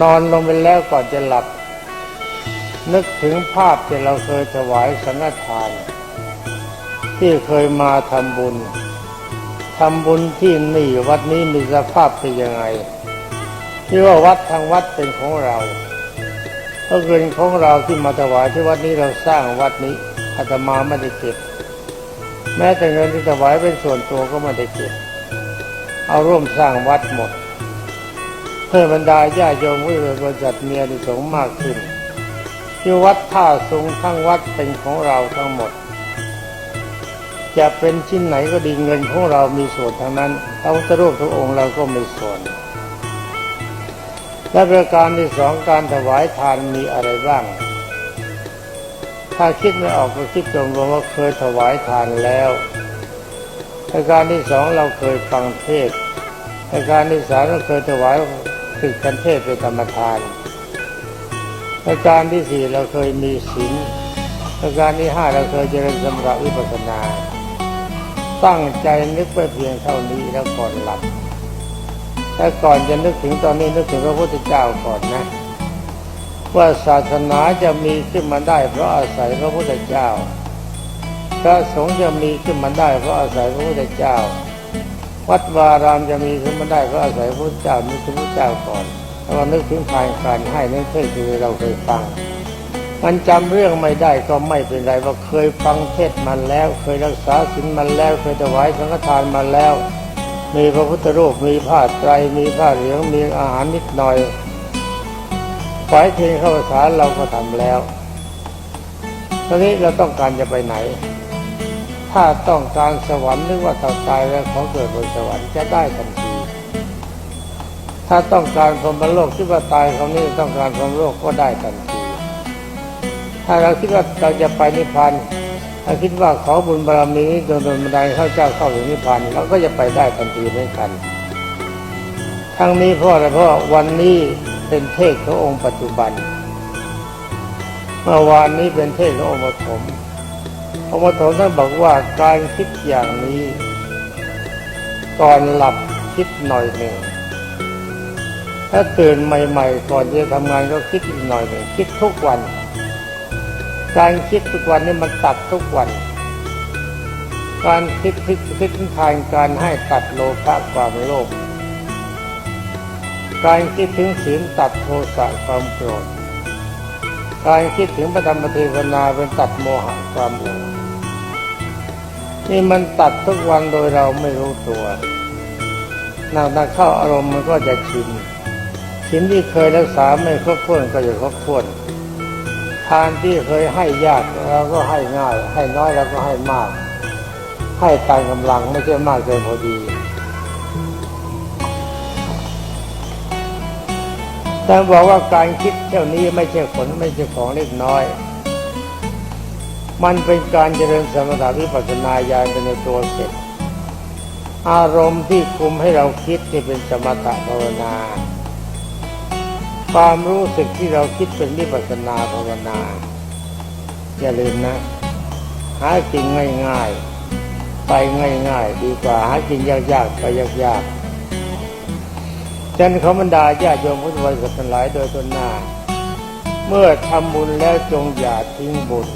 นอนลงไปแล้วก่อนจะหลับ นึกถึงภาพที่เราเคยถวายสังฆทาน ที่เคยมาทำบุญทำบุญที่นี่วัดนี้มีสภาพเป็นยังไงที่ว่าวัดทางวัดเป็นของเราก็เงินของเราที่มาถวายที่วัดนี้เราสร้างวัดนี้อาตมาไม่ได้เก็บ แม้แต่เงินที่ถวายเป็นส่วนตัวก็ไม่ได้เก็บ เอาร่วมสร้างวัดหมด เพื่อบรรดาญาโยมผู้บริจัดเมีอานิสงมากขึ้นที่วัดท่าสูงทั้งวัดเป็นของเราทั้งหมด จะเป็นชิ้นไหนก็ดีเงินของเรามีส่วนทั้งนั้นพระพุทธรูปทุกองค์เราก็มีส่วน และประการที่สองการถวายทานมีอะไรบ้าง ถ้าคิดไม่ออกก็คิดรวมๆว่าเคยถวายทานแล้วประการที่สองเราเคยฟังเทศประการที่สามเราเคยถวาย ฝึกกันเทศเป็นธรรมทานประการที่สี่เราเคยมีศีลประการที่ห้าเราเคยเจริญสมถะวิปัสสนา ตั้งใจนึกไปเพียงเท่านี้แล้วก่อนหลับแต่ก่อนจะนึกถึงตอนนี้นึกถึงพระพุทธเจ้าก่อนนะว่าศาสนาจะมีขึ้นมาได้ เพราะอาศัยพระพุทธเจ้าพระสงฆ์จะมีขึ้นมาได้เพราะอาศัยพระพุทธเจ้า วัดวารามจะมีขึ้นมาได้เพราะอาศัยพระเจ้านึกถึงพระเจ้าก่อนแล้วนึกถึงทางการให้นั่นเทศที่เราเคยฟัง มันจำเรื่องไม่ได้ก็ไม่เป็นไรว่าเคยฟังเทศน์มาแล้ว เคยรักษาศีลมาแล้วเคยถวายสังฆทานมาแล้ว มีพระพุทธรูปมีผ้าไตรมีผ้าเหลืองมีอาหารนิดหน่อยฝ่ายเทงเข้าภาษาเราก็ทำแล้วตอนนี้เราต้องการจะไปไหน ถ้าต้องการสวรรค์หรือว่าถ้าตายแล้วขอเกิดบนสวรรค์จะได้ทันที ถ้าต้องการพรหมโลกที่ว่าตายคำนี้ต้องการพรหมโลกก็ได้ทันที ถ้าเราคิดว่าเราจะไปนิพพานถ้าคิดว่าขอบุญบารมีโดนโดนบันไดเข้าเจ้าเข้าถึงนิพพานเราก็จะไปได้ทันทีเหมือนกัน ทั้งนี้เพราะอะไรเพราะวันนี้เป็นเทศขององค์ปัจจุบันเมื่อวานนี้เป็นเทศขององค์ปฐม องค์ปฐมท่านบอกว่าการคิดอย่างนี้ ก่อนหลับคิดหน่อยหนึ่งถ้าตื่นใหม่ ๆ ก่อนจะทำงานก็คิดอีกหน่อยหนึ่งคิดทุกวัน การคิดทุกวันนี่มันตัดทุกวัน การคิดคิดคิดทางการให้ตัดโลภะความโลภการคิดถึงศีลตัดโทสะความโกรธการคิดถึงพระธรรมเทศนาเป็นตัดโมหะความหลง นี่มันตัดทุกวันโดยเราไม่รู้ตัวนักนักเข้าอารมณ์มันก็จะชินชินที่เคยรักษาไม่ครบถ้วนก็จะครบถ้วน ทานที่เคยให้ยากเราก็ให้ง่าย ให้น้อยเราก็ให้มาก ให้ตามกำลังไม่ใช่มากเกินพอดีแต่บอกว่าการคิดเท่านี้ไม่ใช่ผลไม่ใช่ของเล็กน้อย มันเป็นการเจริญสมถะวิปัสสนาญาณไปในตัวเสร็จ อารมณ์ที่คุมให้เราคิดที่เป็นสมถะภาวนา ความรู้สึกที่เราคิดเป็นวิปัสสนาภาวนา อย่าลืมนะ หากินง่ายๆ ไปง่ายๆ ดีกว่าหากินยากๆ ไปยากๆฉะนันขอบรรดาญาโยมพุทธบริษัททั้งหลายโดยตนหน้า เมื่อทำบุญแล้วจงอย่าทิ้งบุญ